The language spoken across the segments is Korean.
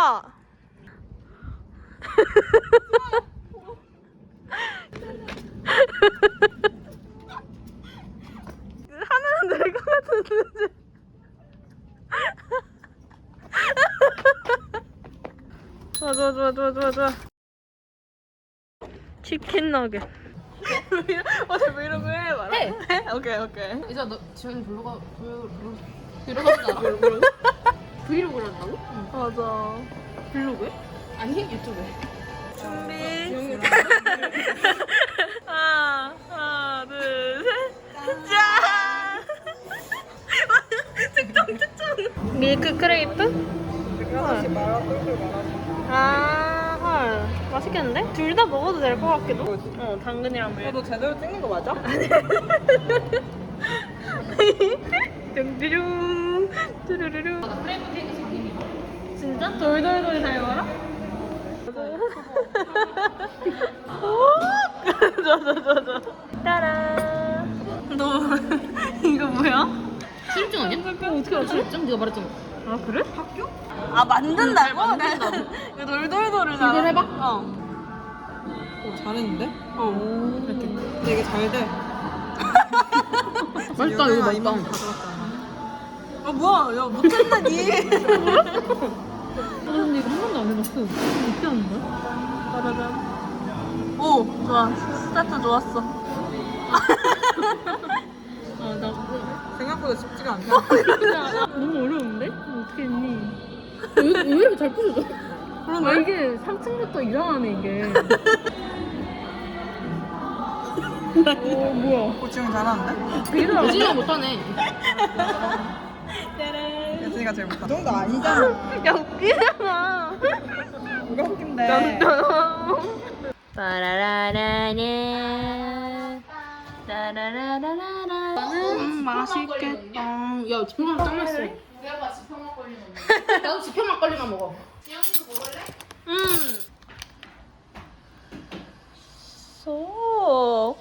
해봐. 하면 될것 같은데. 좋아 좋아 좋아 좋아 좋아 좋아. 치킨 너겟. 어제 브이로그 해 말아. 해. 해? 오케이 오케이. 이제 너 지원이 불러가 불러 않아? 브이로그를 한다고? 맞아. 블로그에? 아니 유튜브에. 준비. 하나, 하나, 둘, 셋. 짠! 특정, 특정. 밀크 크레이프? 아, 헐. 맛있겠는데? 둘 다 먹어도 될 것 같기도? 어, 당근이랑 밀크. 너 제대로 찍는 거 맞아? 둥두둥. 뚜루루루. 진짜? 돌돌돌 잘 말아? 좋아 좋아 좋아 좋아 따란 너 이거 뭐야? 실증 아니야? 어떻게 알지? 실증 네가 말했잖아. 아 그래? 학교? 아 만든다고? 만든다고. 이거 돌돌돌을 이걸 잘하- 해봐? 어. 오, 잘했는데? 어. 이렇게. 되게 잘 돼. 맛있다 이거 맛있다. 아 뭐야 야 못했나 니아 근데 이거 한 번도 안 해봤어. 어떻게 하는 거야? 짜자잔 오 좋아 스타트 좋았어 아 나 생각보다 쉽지가 않네. 너무 어려운데? 어떻게 했니? 왜, 왜 이렇게 잘 부셔져? 아 이게 3층부터 이상하네 이게. 오 뭐야? 오, 지금 잘하는데? 우진이가 못하네. 예진이가 제일. 그 정도 아니잖아. 야 웃기잖아 누가 웃긴데? 빠라라라네 따라라라라라 음, 맛있겠다. 야 지평만 짱 맛있어. 내가 지평만 걸리면. 나도 지평만 걸리면 먹어. 음. 소.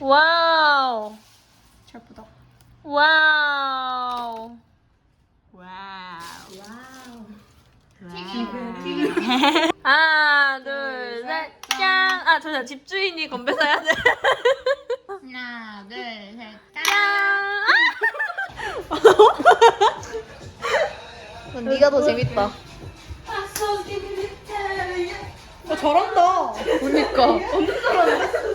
와우. 예쁘다. 와우. 와우. 하나, 둘, 셋, 짠! 아, 잠시만, 집주인이 건배 사야 돼. 하나 둘 셋. 짠! 네가 더 재밌다. 어, 잘한다. 그러니까. 날라다닌다,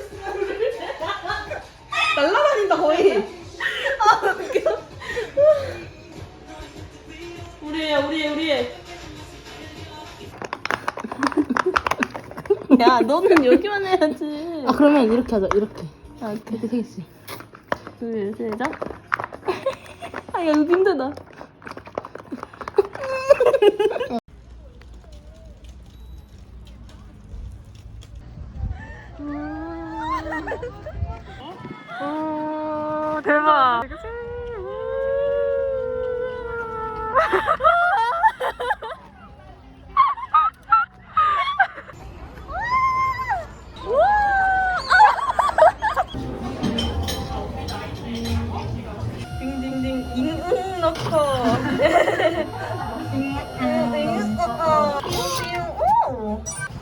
야, 너는 여기만 해야지. 아 그러면 이렇게 하자 이렇게. 아 이렇게 되겠지. 둘, 셋, 자. 아, 야, 이거 힘들다. 오, 대박.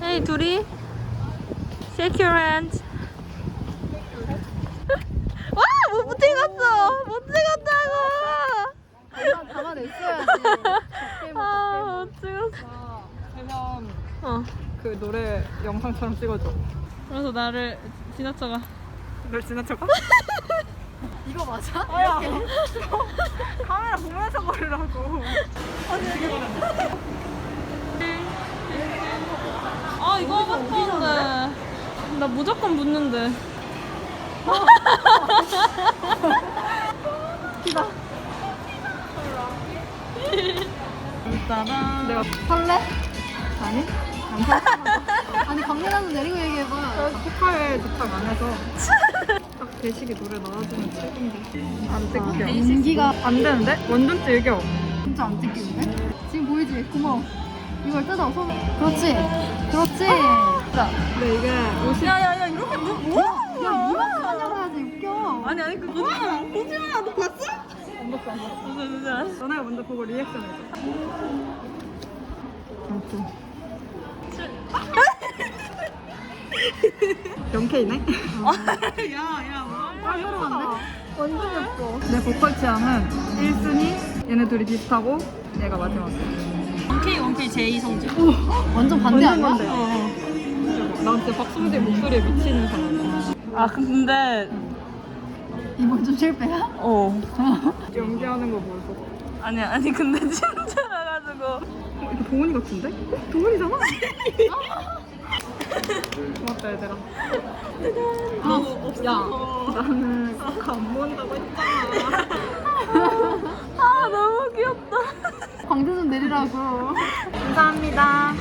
헤이 둘이 shake your hand 와못 찍었어 못 찍었다고 담아냈어야지. 아못 찍었어 세면 어그 노래 영상처럼 찍어줘. 그래서 나를 지나쳐가 널 지나쳐가? 이거 맞아? 아야. 보면서 걸으라고. 아 이거 하고 싶었는데 나 무조건 묻는데 짜란 내가 할래? 아니? 아니 강렬하서 내리고 얘기해봐. 포카에 도착 안 해서 딱 배식이 노래 나와주는 책인데 안 아, 찍혀. 인기가 안 되는데? 완전 질겨. 진짜 안 찍히는데? 지금 보이지? 고마워 이걸 뜯어, 손. 그렇지. 그렇지. 아! 자. 근데 이게 옷이. 야, 야, 야, 이렇게 너 뭐? 야, 이만큼 하냐고 하지, 웃겨. 아니, 아니, 그 거짓말. 거짓말, 너 봤어? 안 봤어, 안 봤어. 진짜, 진짜. 너네가 먼저 보고 리액션 해줘. 아무튼. 0K네? 어. 야, 야, 뭐. 아, 혈안데 완전 예뻐. 내 보컬 취향은 1순위 얘네 둘이 비슷하고 얘가 마지막. 1K, 1K, 제이성재 완전 반대 아니야? 완전 어, 어. 나 진짜 박성재 목소리에 미치는 사람. 아, 근데, 이번 좀 실패야? 어. 연기하는 거 보고. 아니, 아니, 근데 진짜 나가지고 어, 이거 동훈이 같은데? 어, 동훈이잖아? 고맙다, 얘들아. 아, 야, 나는 아까 안 모은다고 했잖아. 아 너무 귀엽다 광대 좀 내리라고. 감사합니다.